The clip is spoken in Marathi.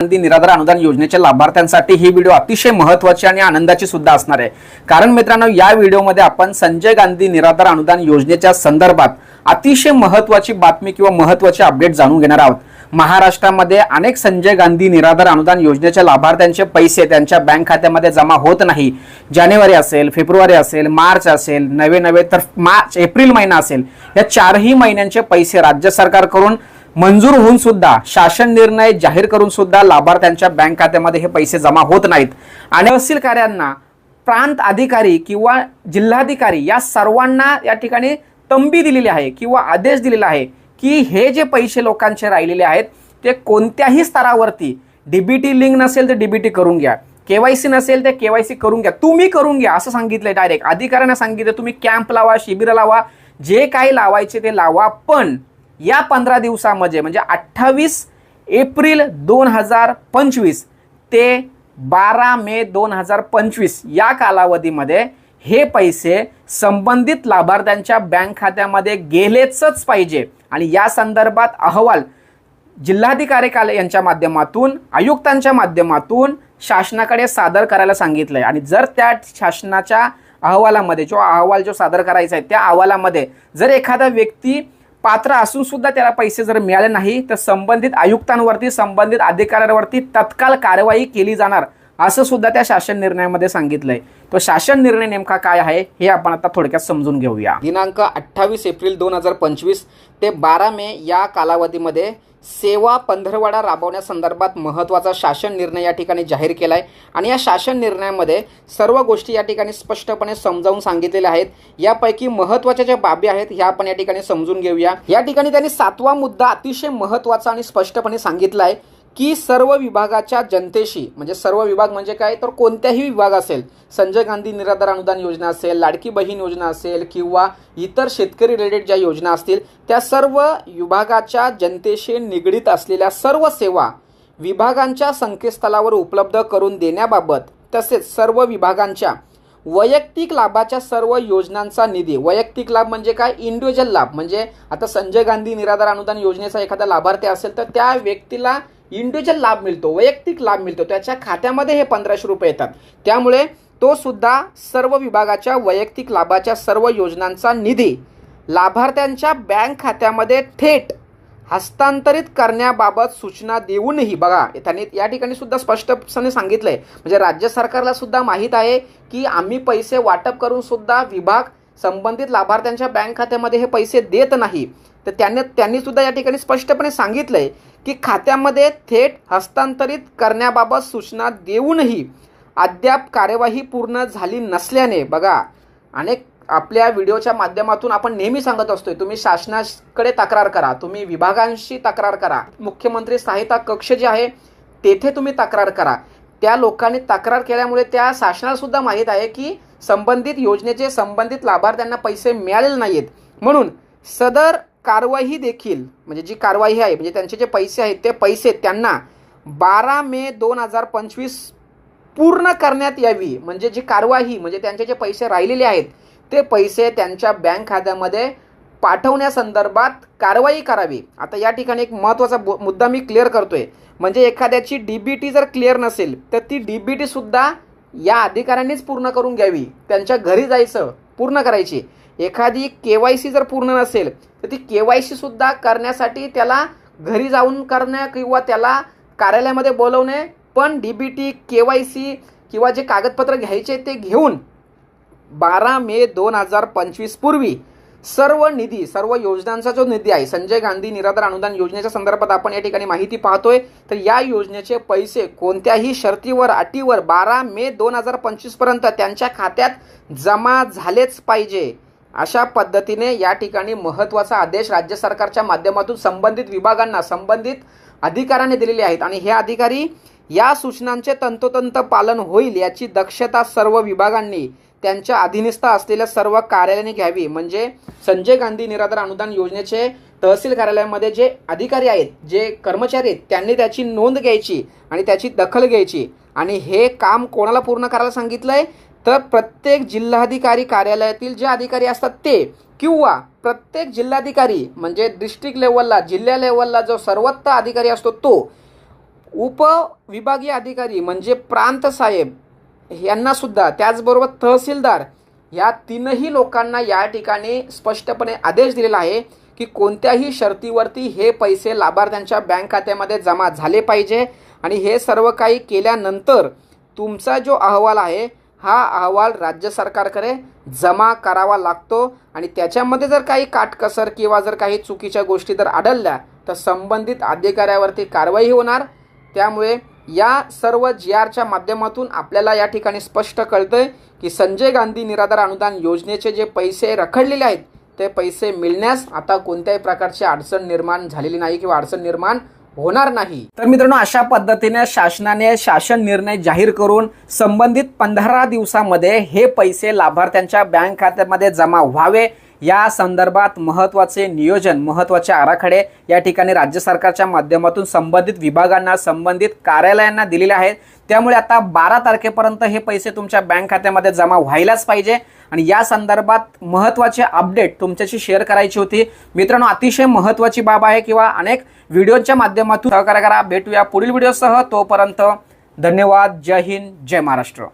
निराधार अनुदान योजनेच्या लाभार्थ्यांसाठी ही व्हिडिओ अतिशय महत्वाची आणि आनंदाची सुद्धा असणार आहे. कारण मित्रांनो या व्हिडिओमध्ये आपण संजय गांधी निराधार अनुदान योजनेच्या संदर्भात अतिशय महत्वाची बातमी किंवा महत्वाची अपडेट जाणून घेणार आहोत. महाराष्ट्रामध्ये अनेक संजय गांधी निराधार अनुदान योजनेच्या लाभार्थ्यांचे पैसे त्यांच्या बँक खात्यामध्ये जमा होत नाही. जानेवारी असेल फेब्रुवारी असेल मार्च असेल नवे नवे तर मार्च एप्रिल महिना असेल या चारही महिन्यांचे पैसे राज्य सरकारकडून मंजूर होऊन सुद्धा शासन निर्णय जाहीर करून सुद्धा लाभार्थ्यांच्या बँक खात्यामध्ये हे पैसे जमा होत नाहीत. आणि तहसील कार्यांना प्रांत अधिकारी किंवा जिल्हाधिकारी या सर्वांना या ठिकाणी तंबी दिलेली आहे किंवा आदेश दिलेला आहे की हे जे पैसे लोकांचे राहिलेले आहेत ते कोणत्याही स्तरावरती डीबीटी लिंक नसेल तर डीबीटी करून घ्या. केवायसी नसेल तर केवायसी करून घ्या. तुम्ही करून घ्या असं सांगितलंय डायरेक्ट अधिकाऱ्यांना सांगितलं तुम्ही कॅम्प लावा शिबिर लावा जे काही लावायचे ते लावा पण या पंधरा दिवसामध्ये म्हणजे अठ्ठावीस एप्रिल दोन हजार पंचवीस ते बारा मे दोन हजार पंचवीस या कालावधीमध्ये हे पैसे संबंधित लाभार्थ्यांच्या बँक खात्यामध्ये गेलेच पाहिजे. आणि या संदर्भात अहवाल जिल्हाधिकारी कार्यालय यांच्या माध्यमातून आयुक्तांच्या माध्यमातून शासनाकडे सादर करायला सांगितलं आहे आणि जर त्या शासनाच्या अहवालामध्ये जो अहवाल जो सादर करायचा आहे त्या अहवालामध्ये जर एखादा व्यक्ती पात्र असून सुद्धा त्याला पैसे जर मिळाले नाही तर संबंधित आयुक्तांवरती संबंधित अधिकाऱ्यांवरती तत्काळ कारवाई केली जाणार असं सुद्धा त्या शासन निर्णयामध्ये सांगितलंय. तो शासन निर्णय नेमका काय आहे हे आपण आता थोडक्यात समजून घेऊया. दिनांक अठ्ठावीस एप्रिल दोन हजार पंचवीस ते बारा मे या कालावधीमध्ये सेवा पंधरवाडा राबवण्यासंदर्भात महत्त्वाचा शासन निर्णय या ठिकाणी जाहीर केला आहे आणि या शासन निर्णयामध्ये सर्व गोष्टी या ठिकाणी स्पष्टपणे समजावून सांगितलेल्या आहेत. यापैकी महत्त्वाच्या ज्या बाबी आहेत ह्या आपण या ठिकाणी समजून घेऊया. या ठिकाणी त्यांनी सातवा मुद्दा अतिशय महत्त्वाचा आणि स्पष्टपणे सांगितला आहे की सर्व विभागाच्या जनतेशी म्हणजे सर्व विभाग म्हणजे काय? तर कोणत्याही विभाग असेल संजय गांधी निराधार अनुदान योजना असेल लाडकी बहीण योजना असेल किंवा इतर शेतकरी रिलेटेड ज्या योजना असतील त्या सर्व विभागाच्या जनतेशी निगडीत असलेल्या सर्व सेवा विभागांच्या संकेतस्थळावर उपलब्ध करून देण्याबाबत तसेच सर्व विभागांच्या वैयक्तिक लाभाच्या सर्व योजनांचा निधी वैयक्तिक लाभ म्हणजे काय? इंडिव्हिज्युअल लाभ. म्हणजे आता संजय गांधी निराधार अनुदान योजनेचा एखादा लाभार्थी असेल तर त्या व्यक्तीला इंडिव्हिज्युअल लाभ मिळतो वैयक्तिक लाभ मिळतो. त्याच्या खात्यामध्ये हे पंधराशे रुपये येतात. त्यामुळे तो सुद्धा सर्व विभागाच्या वैयक्तिक लाभाच्या सर्व योजनांचा निधी लाभार्थ्यांच्या बँक खात्यामध्ये थेट हस्तांतरित करण्याबाबत सूचना देऊनही बघा त्यांनी या ठिकाणी सुद्धा स्पष्टपणे सांगितलंय. म्हणजे राज्य सरकारला सुद्धा माहीत आहे की आम्ही पैसे वाटप करून सुद्धा विभाग संबंधित लाभार्थ्यांच्या बँक खात्यामध्ये हे पैसे देत नाही. तर त्यांनी त्यांनी सुद्धा या ठिकाणी स्पष्टपणे सांगितलंय की खात्यामध्ये थेट हस्तांतरित करण्याबाबत सूचना देऊनही अद्याप कार्यवाही पूर्ण झाली नसल्याने बघा अनेक आपल्या व्हिडिओच्या माध्यमातून आपण नेहमी सांगत असतोय तुम्ही शासनाकडे तक्रार करा तुम्ही विभागांशी तक्रार करा मुख्यमंत्री सहायता कक्ष जे आहे तेथे तुम्ही तक्रार करा. त्या लोकांनी तक्रार केल्यामुळे त्या शासनाला सुद्धा माहीत आहे की संबंधित योजनेचे संबंधित लाभार्थ्यांना पैसे मिळालेले नाहीत म्हणून सदर कारवाई देखील म्हणजे जी कारवाई आहे म्हणजे त्यांचे जे पैसे आहेत ते पैसे त्यांना बारा मे दोन हजार पंचवीस पूर्ण करण्यात यावी. म्हणजे जी कारवाई म्हणजे त्यांचे जे पैसे राहिलेले आहेत ते पैसे त्यांच्या बँक खात्यामध्ये पाठवण्यासंदर्भात कारवाई करावी. आता या ठिकाणी एक महत्त्वाचा मुद्दा मी क्लिअर करतोय. म्हणजे एखाद्याची डी बी टी जर क्लिअर नसेल तर ती डी बी टी सुद्धा या अधिकाऱ्यांनीच पूर्ण करून घ्यावी. त्यांच्या घरी जायचं पूर्ण करायची. एखादी के वाय सी जर पूर्ण नसेल तर ती के वाय सी सुद्धा करण्यासाठी त्याला घरी जाऊन करणे किंवा त्याला कार्यालयामध्ये बोलवणे पण D B T K Y C किंवा जे कागदपत्र घ्यायचे ते घेऊन बारा मे दोन हजार पंचवीस पूर्वी सर्व निधी सर्व योजनांचा जो निधी आहे संजय गांधी निराधार अनुदान योजनेच्या संदर्भात आपण या ठिकाणी माहिती पाहतोय तर या योजनेचे पैसे कोणत्याही शर्तीवर अटीवर बारा मे दोन हजार पंचवीसपर्यंत त्यांच्या खात्यात जमा झालेच पाहिजे. अशा पद्धतीने या ठिकाणी महत्त्वाचा आदेश राज्य सरकारच्या माध्यमातून संबंधित विभागांना संबंधित अधिकाऱ्याने दिलेले आहेत. आणि हे अधिकारी या सूचनांचे तंतोतंत पालन होईल याची दक्षता सर्व विभागांनी त्यांच्या अधीनस्थ असलेल्या सर्व कार्यालयाने घ्यावी. म्हणजे संजय गांधी निराधार अनुदान योजनेचे तहसील कार्यालयामध्ये जे अधिकारी आहेत जे कर्मचारी आहेत त्यांनी त्याची नोंद घ्यायची आणि त्याची दखल घ्यायची. आणि हे काम कोणाला पूर्ण करायला सांगितलं आहे तर प्रत्येक जिल्हाधिकारी कार्यालयातील जे अधिकारी असतात ते किंवा प्रत्येक जिल्हाधिकारी म्हणजे डिस्ट्रिक्ट लेवलला जिल्हा लेवलला जो सर्वत्र अधिकारी असतो तो उपविभागीय अधिकारी म्हणजे प्रांत साहेब यांनासुद्धा त्याचबरोबर तहसीलदार या तीनही लोकांना या ठिकाणी स्पष्टपणे आदेश दिलेला आहे की कोणत्याही शर्तीवरती हे पैसे लाभार्थ्यांच्या बँक खात्यामध्ये जमा झाले पाहिजे. आणि हे सर्व काही केल्यानंतर तुमचा जो अहवाल आहे हा अहवाल राज्य सरकारकडे जमा करावा लागतो आणि त्याच्यामध्ये जर काही काटकसर किंवा जर काही चुकीच्या गोष्टी जर आढळल्या तर संबंधित अधिकाऱ्यावरती कारवाई होणार. त्यामुळे या सर्व जी आरच्या माध्यमातून आपल्याला या ठिकाणी स्पष्ट कळतंय की संजय गांधी निराधार अनुदान योजनेचे जे पैसे रखडलेले आहेत ते पैसे मिळण्यास आता कोणत्याही प्रकारची अडचण निर्माण झालेली नाही किंवा अडचण निर्माण होणार नाही. तर मित्रांनो अशा पद्धतीने शासनाने शासन निर्णय जाहीर करून संबंधित पंधरा दिवसामध्ये हे पैसे लाभार्थ्यांच्या बँक खात्यामध्ये जमा व्हावे. या संदर्भात महत्त्वाचे नियोजन महत्त्वाचे आराखडे या ठिकाणी राज्य सरकारच्या माध्यमातून संबंधित विभागांना संबंधित कार्यालयांना दिलेले आहेत. त्यामुळे आता बारा तारखेपर्यंत हे पैसे तुमच्या बँक खात्यामध्ये जमा व्हायलाच पाहिजे. आणि या संदर्भात महत्त्वाचे अपडेट तुमच्याशी शेअर करायची होती. मित्रांनो अतिशय महत्त्वाची बाब आहे किंवा अनेक व्हिडिओच्या माध्यमातून सहकार्य करा. भेटूया पुढील व्हिडिओसह. तोपर्यंत धन्यवाद. जय हिंद. जय महाराष्ट्र.